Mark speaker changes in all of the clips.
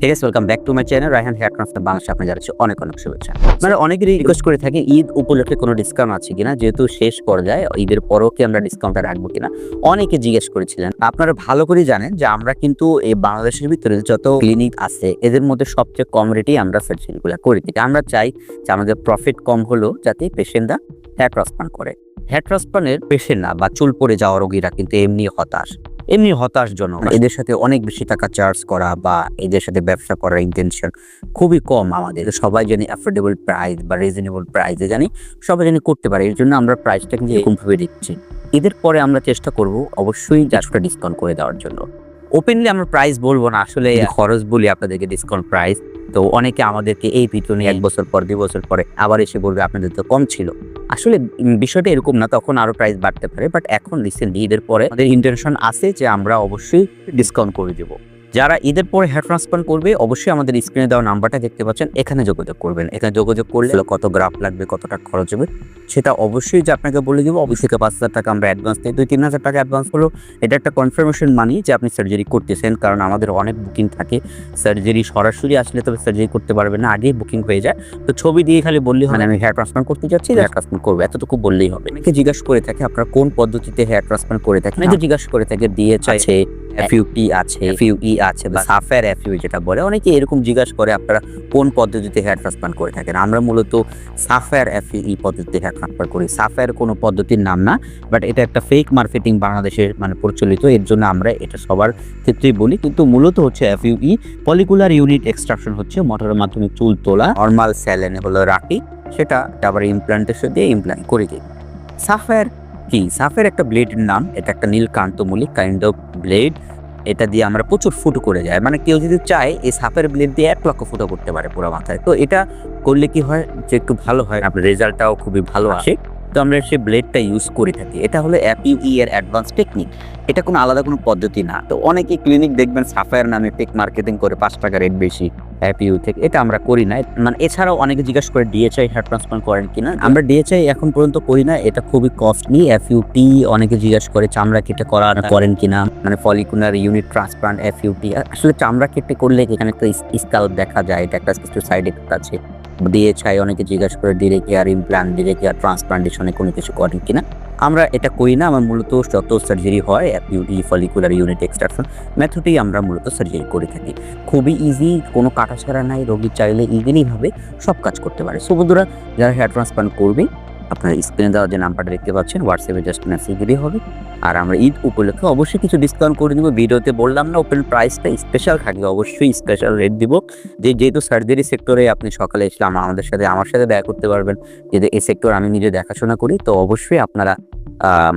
Speaker 1: ঠিক আছে welcome back to my channel Raihan hair transfer বাংলাদেশে আপনি জানাচ্ছি অনেক অনেক শুভেচ্ছা। মানে অনেকেরই রিকোয়েস্ট করে থাকে, ঈদ উপলক্ষে কোনো ডিসকাউন্ট আছে কিনা, যেহেতু শেষ পর্যায়ে, ঈদের পরও কি আমরা ডিসকাউন্টটা রাখব কিনা, অনেকে জিজ্ঞেস করেছিলেন। আপনারা ভালো করে জানেন যে আমরা কিন্তু এই বাংলাদেশের ভিতরে যত ক্লিনিক আছে, এদের মধ্যে সবচেয়ে কম রেটেই আমরা সার্জারিগুলো করে। থাকি আমরা চাই যে আমাদের প্রফিট কম হলেও যাতে পেশেন্টরা হেয়ার ট্রান্সপ্লান্ট করে। হেয়ার ট্রান্সপ্লান্টের পেশেন্ট না বা চুল পড়ে যাওয়া রোগীরা কিন্তু এমনি হতাশ। এমনি হতাশজনক। এদের সাথে অনেক বেশি টাকা চার্জ করা বা এদের সাথে ব্যবসা করার ইন্টেনশন খুবই কম আমাদের। সবাই জানি অ্যাফোর্ডেবল প্রাইস বা রিজনেবল প্রাইসে জানি সবাই জানি করতে পারে। এর জন্য আমরা প্রাইসটা কিন্তু এরকমভাবে দিচ্ছি। এদের পরে আমরা চেষ্টা করব অবশ্যই চারশোটা ডিসকাউন্ট করে দেওয়ার জন্য। ওপেনলি আমরা প্রাইস বলব না আসলে খরচ বলি আপনাদেরকে ডিসকাউন্ট প্রাইস তো অনেকে আমাদেরকে এই ভিডিও নিয়ে এক বছর পর দুই বছর পরে আবার এসে বলবে আপনাদের তো কম ছিল। আসলে বিষয়টা এরকম না তখন আরও প্রাইস বাড়তে পারে বাট এখন রিসেন্টলি ঈদের পরে আমাদের ইন্টেনশন আছে যে আমরা অবশ্যই ডিসকাউন্ট করে দেবো। যারা ঈদের পরে হেয়ার ট্রান্সপ্লান্ট করবে, অবশ্যই আমাদের স্ক্রিনে দেওয়া নাম্বারটা দেখতে পাচ্ছেন, এখানে যোগাযোগ করবেন। এখানে যোগাযোগ করলে কত গ্রাফ লাগবে, কতটা খরচ হবে, সেটা অবশ্যই যে আপনাকে বলে দেবো। অবশ্যই পাঁচ হাজার টাকা আমরা অ্যাডভান্স নিই, দুই, তিন হাজার টাকা অ্যাডভান্স হলো। এটা একটা কনফার্মেশন মানি যে আপনি সার্জারি করতেছেন, কারণ আমাদের অনেক বুকিং থাকে। সার্জারি সরাসরি আসলে তবে সার্জারি করতে পারবে না, আগেই বুকিং হয়ে যায়। তো ছবি দিয়ে খালি বললেই হয় আমি হেয়ার ট্রান্সপ্লান্ট করতে যাচ্ছি হেয়ার ট্রান্সপ্লান্ট করব, এতটুকু বললেই হবে। অনেকে জিজ্ঞাসা করে থাকে আপনারা কোন পদ্ধতিতে হেয়ার ট্রান্সপ্লান্ট করে থাকেন? অনেকে জিজ্ঞাসা করে থাকে ডিএচ আছে এফইউটি আছে এফইউই আছে বা সাফার এফইউ যেটা বলে অনেকে এরকম জিজ্ঞাসা করে আপনারা কোন পদ্ধতিতে হেয়ার ট্রান্সপ্লান্ট করে থাকেন। আমরা মূলত সাফার এফইই পদ্ধতিতে হেয়ার ট্রান্সপ্লান্ট করি। সাফার কোনো পদ্ধতির নাম না বাট এটা একটা ফেক মার্কেটিং বাংলাদেশের মানে প্রচলিত এর জন্য আমরা এটা সবার ক্ষেত্রেই বলি। কিন্তু মূলত হচ্ছে এফইউই পলিকুলার ইউনিট এক্সট্রাকশন হচ্ছে মোটরের মাধ্যমে চুল তোলা নর্মাল স্যালেনে হলো রাখি সেটা আবার ইমপ্লান্টেশন দিয়ে ইমপ্লান্ট করে। দিই সাফার কি সাফের একটা ব্লেডের নাম। এটা একটা নীলকান্তমূলিক কাইন্ড অফ ব্লেড এটা দিয়ে আমরা প্রচুর ফুটো করে যায় মানে কেউ যদি চায় এই সাফের ব্লেড দিয়ে এক লক্ষ ফুটো করতে পারে পুরো মাথায়। তো এটা করলে কি হয়? যে একটু ভালো হয়। আপনার রেজাল্টটাও খুবই ভালো আসে। তো আমরা সেই ব্লেডটা ইউজ করে থাকি এটা হলো অ্যাপিউই এর অ্যাডভান্স টেকনিক এটা কোনো আলাদা কোনো পদ্ধতি না। তো অনেকে ক্লিনিক দেখবেন সাফায়ার নামে টেক মার্কেটিং করে পাঁচ টাকা রেট বেশি অ্যাপিউ থেকে। এটা আমরা করি না। মানে এছাড়াও অনেকে জিজ্ঞাসা করে ডিএচআই হেয়ার ট্রান্সপ্লান্ট করেন কিনা। আমরা ডিএচআই এখন পর্যন্ত করি না। এটা খুবই কস্টলি এফইউটি অনেকে জিজ্ঞাসা করে চামড়া কেটে করা করেন কিনা। মানে ফলিকুলার ইউনিট ট্রান্সপ্লান্ট এফইউটি আসলে চামড়া কেটে করলে এখানে একটা স্কাল দেখা যায়। এটা একটা কিছু সাইড এফেক্ট আছে। ডিএচআই অনেকে জিজ্ঞাসা করে ডিরেক্ট হেয়ার ইমপ্লান্ট কি আর ট্রান্সপ্লান্টেশনে কোনো কিছু করেন কিনা? আমরা এটা করি না, আমার মূলত যত সার্জারি হয় ফলিকুলার ইউনিট এক্সট্রাকশন মেথডেই আমরা মূলত সার্জারি করে থাকি। খুবই ইজি কোনো কাটা ছাড়া নাই, রোগী চাইলে ইজিলিভাবে সব কাজ করতে পারে। সো বন্ধুরা, যারা হেয়ার ট্রান্সপ্লান্ট করবে আপনার স্ক্রিনে দেওয়া যে নাম্বারটা দেখতে পাচ্ছেন হোয়াটসঅ্যাপে জাস্ট মেসেজ দিলেই হবে। আর আমরা ঈদ উপলক্ষে অবশ্যই কিছু ডিসকাউন্ট করে দিব। ভিডিওতে বললাম না ওপেন প্রাইসটা স্পেশাল থাকবে। অবশ্যই স্পেশাল রেট দিব। যে যেহেতু সার্জারি সেক্টরে আপনি সকালে এসলাম আমাদের সাথে, আমার সাথে দেখা করতে পারবেন। যেহেতু এই সেক্টর আমি নিজে দেখাশোনা করি, তো অবশ্যই আপনারা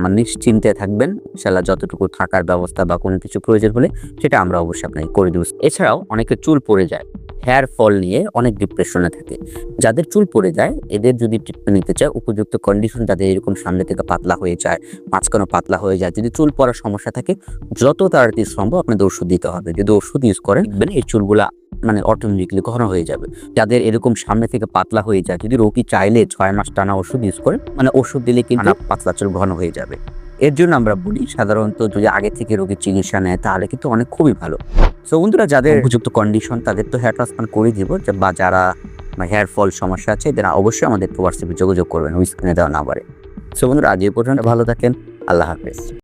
Speaker 1: মানে নিশ্চিন্তে থাকবেন। ইনশাল্লাহ যতটুকু থাকার ব্যবস্থা বা কোনো কিছু প্রয়োজন হলে, সেটা আমরা অবশ্যই আপনাকে করে দেবো। এছাড়াও অনেকে চুল পড়ে যায়। হেয়ার ফল নিয়ে অনেক ডিপ্রেশনে থাকে। যাদের চুল পড়ে যায়, এদের যদি ট্রিটমেন্ট নিতে চায়, উপযুক্ত কন্ডিশন যাদের এরকম সামনে থেকে পাতলা হয়ে যায়, মাঝখানে পাতলা হয়ে যায়, যদি চুল পড়ার সমস্যা থাকে, যত তাড়াতাড়ি সম্ভব আপনাদের ওষুধ দিতে হবে। যদি ওষুধ ইউজ করেন, দেখবেন এই চুলগুলা মানে অটোমেটিকলি ঘন হয়ে যাবে। যাদের এরকম সামনে থেকে পাতলা হয়ে যায়, যদি রোগী চাইলে ছয় মাস টানা ওষুধ ইউজ করে মানে ওষুধ দিলে কিন্তু পাতলা চুল ঘন হয়ে যাবে। এর জন্য আমরা বলি সাধারণত যদি আগে থেকে রোগীর চিকিৎসা নেয়, তাহলে কিন্তু অনেক খুবই ভালো। সো বন্ধুরা, যাদের উপযুক্ত কন্ডিশন তাদের তো হেয়ার ট্রান্সপ্লান্ট করে দিব বা যারা হেয়ার ফল সমস্যা আছে, এদের অবশ্যই আমাদের হোয়াটসঅ্যাপে যোগাযোগ করবেন, ওই স্ক্রিনে দেওয়া নাম্বারে সো বন্ধুরা, আজ এই পর্যন্ত ভালো থাকেন, আল্লাহ হাফেজ।